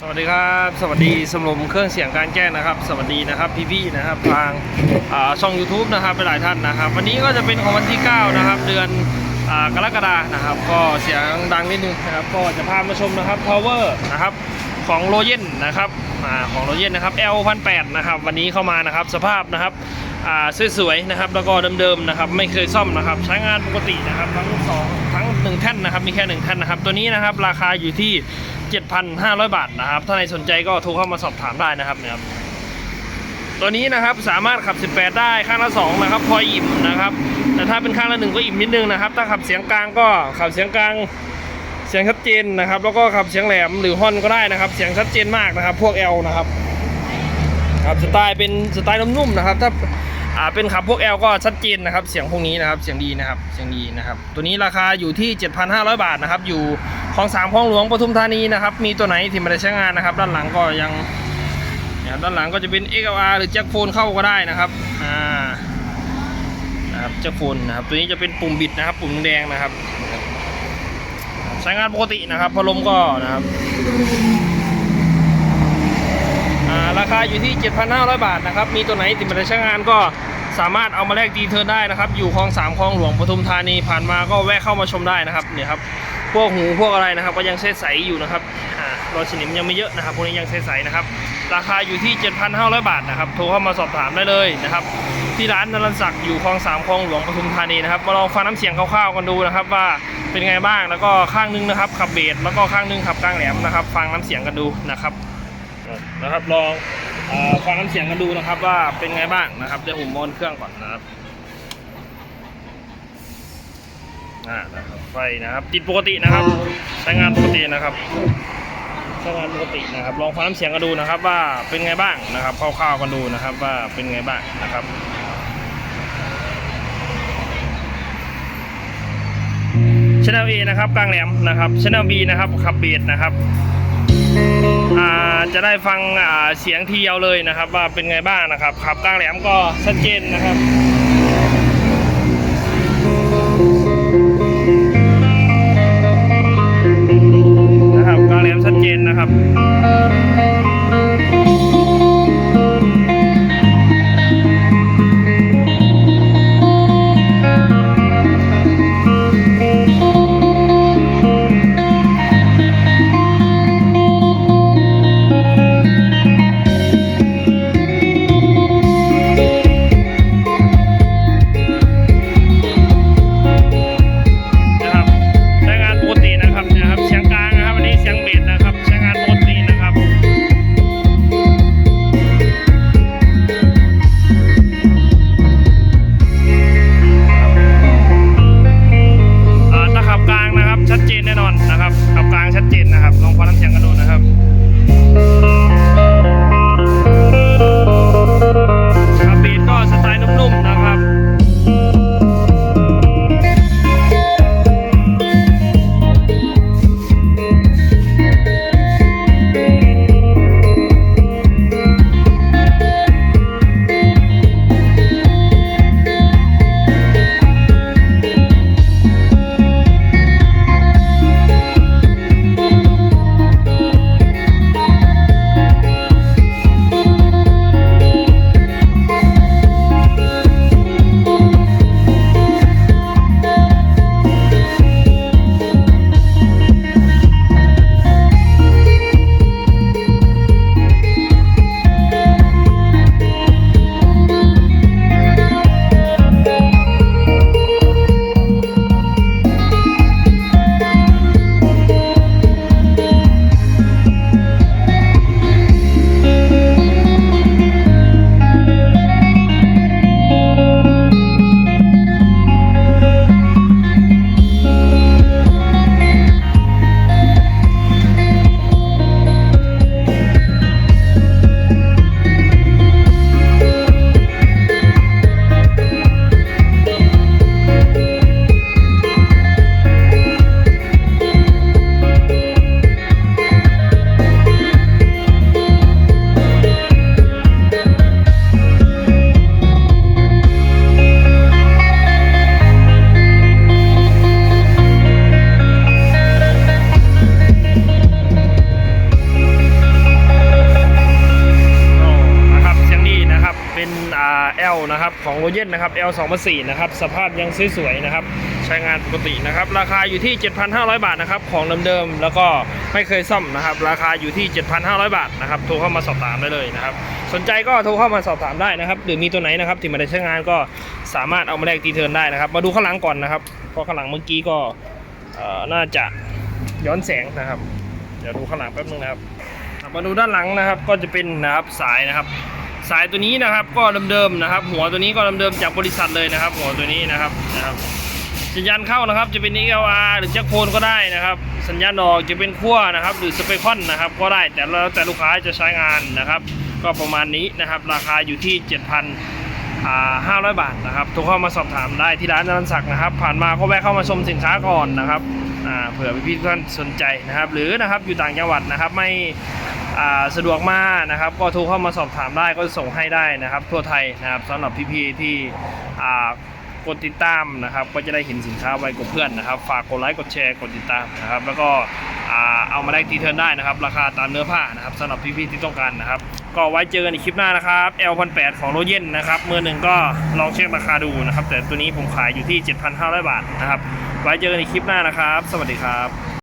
สวัสดีครับ สวัสดีสมรมเครื่องเสียงการแจ้งนะครับ สวัสดีนะครับพี่ๆนะครับทางช่อง YouTube นะครับหลายท่านนะครับ วันนี้ก็จะเป็นของวันที่ 9 นะครับ เดือนกรกฎานะครับ ก็เสียงดังนิดนึงนะครับก็จะพามาชมนะครับ Power นะครับของโรเยนนะครับของโรเยนนะครับ L 1 8นะครับวันนี้เข้ามานะครับสภาพนะครับ สวยๆนะครับแล้วก็เดิมๆนะครับไม่เคยซ่อมนะครับใช้งานปกตินะครับทั้งสองทั้งหนึ่งแท่นนะครับมีแค่หนึ่งแท่นนะครับตัวนี้นะครับราคาอยู่ที่ 7,500 บาทนะครับถ้าในสนใจก็โทรเข้ามาสอบถามได้นะครับเนี่ยครับตัวนี้นะครับสามารถขับ 18 ได้ข้างละ2นะครับพออิ่มนะครับแต่ถ้าเป็นข้างละหนึ่งก็อิ่มนิดนึงนะครับถ้าขับเสียงกลางก็ขับเสียงกลางเสียงชัดเจนนะครับ แล้วก็ขับเสียงแหลมหรือฮอนก็ได้นะครับ เสียงชัดเจนมากนะครับ พวก L นะครับครับสไตล์เป็นสไตล์นุ่มๆนะครับ ถ้า อ่าเป็นขับพวก L ก็ชัดเจนนะครับเสียงพวกนี้นะครับเสียงดีนะครับเสียงดีนะครับ ตัวนี้ราคาอยู่ที่ 7,500 บาทนะครับอยู่คลองสามคลองหลวงปทุมธานีนะครับมีตัวไหนที่ไม่ได้ใช้งานนะครับ ด้านหลังก็ยังนะครับด้านหลังก็จะเป็น XLR หรือแจ็คโฟนเข้าก็ได้นะครับอ่านะครับแจ็คโฟนนะครับตัวนี้จะเป็นปุ่มบิดนะครับ ปุ่มแดงนะครับใช้งานปกตินะครับพัดลมก็นะครับ ราคาอยู่ที่ 7,500 บาทนะครับ มีตัวไหนติดมาใช้งานก็สามารถเอามาแลกดีเทอร์ได้นะครับ อยู่คลองสามคลองหลวงปทุมธานีผ่านมาก็แวะเข้ามาชมได้นะครับเนี่ยครับพวกหูพวกอะไรนะครับ ก็ยังใสอยู่นะครับอ่ารอยสนิมยังไม่เยอะนะครับพวกนี้ยังใสนะครับ ราคาอยู่ที่ 7,500 บาทนะครับโทรเข้ามาสอบถามได้เลยนะครับ ที่ร้านนรันศักดิ์อยู่คลองสามคลองหลวงปทุมธานีนะครับมาลองฟังน้ำเสียงคร่าวๆกันดูนะครับ ว่าเป็นไงบ้างแล้วก็ข้างนึงนะครับขับเบสแล้วก็ข้างนึงขับกลางแหลมนะครับ ฟังน้ำเสียงกันดูนะครับ นะครับลองฟังน้ำเสียงกันดูนะครับว่าเป็นไงบ้างนะครับเดี๋ยวผมมอนเครื่องก่อนนะครับอ่านะครับไฟนะครับติดปกตินะครับใช้งานปกตินะครับใช้งานปกตินะครับ ลองฟังน้ำเสียงกันดูนะครับ ว่าเป็นไงบ้างนะครับคร่าวๆกันดูนะครับว่าเป็นไงบ้างนะครับช n น l A นะครับกลางแหลมนะครับช n น l B นะครับขับเบสนะครับ จะได้ฟังเสียงทีเดียวเลยนะครับ ว่าเป็นไงบ้างนะครับขับกลางแหลมก็ชัดเจนนะครับ ของโรเยนนะครับ L 2 4นะครับสภาพยังสวยๆนะครับใช้งานปกตินะครับราคาอยู่ที่ 7,500 บาทนะครับของเดิมๆแล้วก็ไม่เคยซ่อมนะครับราคาอยู่ที่ 7,500 บาทนะครับโทรเข้ามาสอบถามได้เลยนะครับสนใจก็โทรเข้ามาสอบถามได้นะครับหรือมีตัวไหนนะครับที่มาได้ใช้งานก็สามารถเอามาแลกตีเทิร์นได้นะครับมาดูข้างหลังก่อนนะครับเพราะข้างหลังเมื่อกี้ก็น่าจะย้อนแสงนะครับเดี๋ยวดูข้างหลังแป๊บนึงนะครับมาดูด้านหลังนะครับก็จะเป็นนะครับสายนะครับ สายตัวนี้นะครับก็เดิมๆนะครับ หัวตัวนี้ก็เดิมๆจากบริษัทเลยนะครับ หัวตัวนี้นะครับนะครับสัญญาณเข้านะครับจะเป็น XLR หรือแจ็คโฟนก็ได้นะครับ สัญญาณออกจะเป็นขั้วนะครับ หรือสเปคอนนะครับก็ได้แต่แล้วแต่ลูกค้าจะใช้งานนะครับ ก็ประมาณนี้นะครับ ราคาอยู่ที่ 7,500 บาทนะครับโทรเข้ามาสอบถามได้ที่ร้านนันศักดิ์นะครับ ผ่านมาก็แวะเข้ามาชมสินค้าก่อนนะครับเผื่อพี่ๆทุกท่านสนใจนะครับ หรือนะครับอยู่ต่างจังหวัดนะครับไม่ สะดวกมากนะครับ ก็โทรเข้ามาสอบถามได้ก็ส่งให้ได้นะครับ ทั่วไทยนะครับสำหรับพี่ๆที่กดติดตามนะครับ ก็จะได้เห็นสินค้าไวกว่าเพื่อนนะครับ ฝากกดไลค์กดแชร์กดติดตามนะครับ แล้วก็เอามาได้ทีเทิร์นได้นะครับ ราคาตามเนื้อผ้านะครับสำหรับพี่ๆที่ต้องการนะครับ ก็ไว้เจอกันในคลิปหน้านะครับ L 1 8ของโรเยนนะครับมือหนึ่งก็ลองเช็คราคาดูนะครับ แต่ตัวนี้ผมขายอยู่ที่ 7,500 บาทนะครับ ไว้เจอกันในคลิปหน้านะครับ สวัสดีครับ